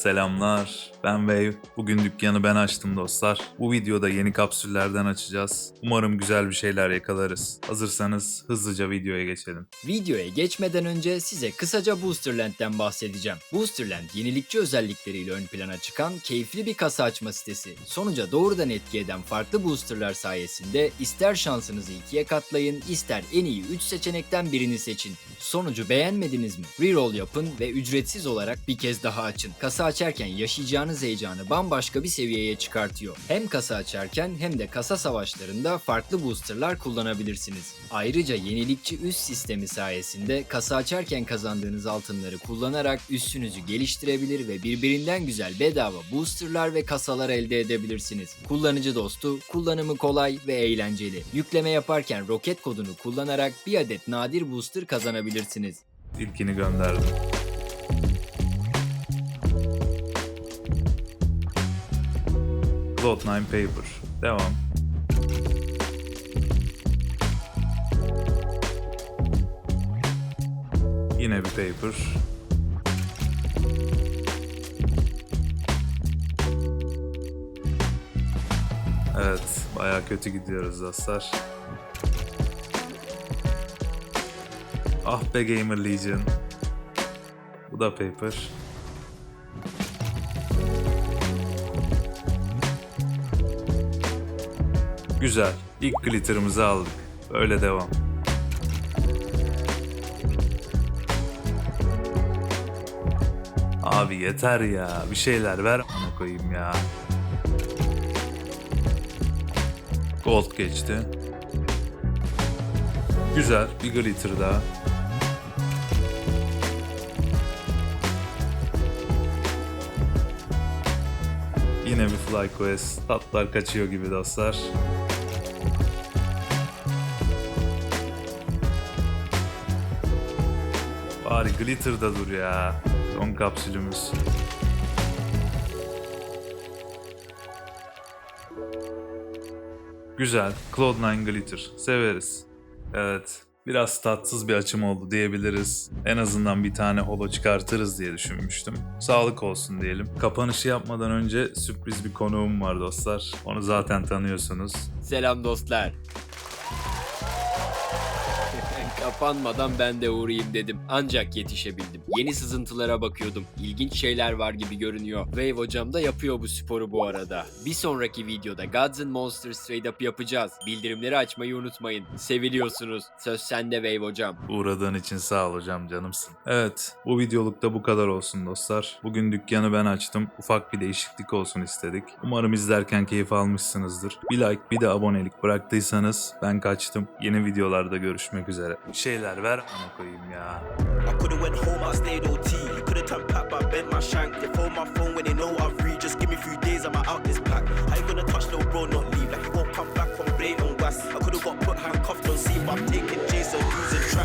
Selamlar, ben Wave. Bugün dükkanı ben açtım dostlar. Bu videoda yeni kapsüllerden açacağız. Umarım güzel bir şeyler yakalarız. Hazırsanız hızlıca videoya geçelim. Videoya geçmeden önce size kısaca Boosterland'den bahsedeceğim. Boosterland yenilikçi özellikleriyle ön plana çıkan keyifli bir kasa açma sitesi. Sonuca doğrudan etki eden farklı boosterlar sayesinde ister şansınızı ikiye katlayın, ister en iyi 3 seçenekten birini seçin. Sonucu beğenmediniz mi? Reroll yapın ve ücretsiz olarak bir kez daha açın. Kasa açarken yaşayacağınız heyecanı bambaşka bir seviyeye çıkartıyor. Hem kasa açarken hem de kasa savaşlarında farklı boosterlar kullanabilirsiniz. Ayrıca yenilikçi üst sistemi sayesinde kasa açarken kazandığınız altınları kullanarak üssünüzü geliştirebilir ve birbirinden güzel bedava boosterlar ve kasalar elde edebilirsiniz. Kullanıcı dostu, kullanımı kolay ve eğlenceli. Yükleme yaparken roket kodunu kullanarak bir adet nadir booster kazanabilirsiniz. İlkini gönderdim. Cloud9 Paper. Devam. Yine bir paper. Evet, baya kötü gidiyoruz dostlar. Ah be Gamer Legion. Bu da paper. Güzel. İlk glitter'ımızı aldık. Öyle devam. Abi yeter ya. Bir şeyler ver ana koyayım ya. Gold geçti. Güzel. Bir glitter daha. Yine bir Fly Quest. Tatlar kaçıyor gibi dostlar. Bari Glitter'da dur ya. Son kapsülümüz. Güzel. Cloud9 Glitter. Severiz. Evet. Biraz tatsız bir açım oldu diyebiliriz. En azından bir tane holo çıkartırız diye düşünmüştüm. Sağlık olsun diyelim. Kapanışı yapmadan önce sürpriz bir konuğum var dostlar. Onu zaten tanıyorsunuz. Selam dostlar. Kapanmadan ben de uğrayayım dedim. Ancak yetişebildim. Yeni sızıntılara bakıyordum. İlginç şeyler var gibi görünüyor. Wave hocam da yapıyor bu sporu bu arada. Bir sonraki videoda Gods and Monsters Straight Up yapacağız. Bildirimleri açmayı unutmayın. Seviliyorsunuz. Söz sende Wave hocam. Uğradığın için sağ ol hocam canımsın. Evet bu videolukta bu kadar olsun dostlar. Bugün dükkanı ben açtım. Ufak bir değişiklik olsun istedik. Umarım izlerken keyif almışsınızdır. Bir like bir de abonelik bıraktıysanız ben kaçtım. Yeni videolarda görüşmek üzere. Şeyler ver ana koyayım ya. I coulda went home, I stayed OT. You coulda turned pack, but I bent my shank. They phone my phone when they know I've read. Just give me a few days, I'm out this pack. How you gonna touch no bro, not leave? Like you won't come back from blatant West. I coulda got put handcuffed on see but I'm taking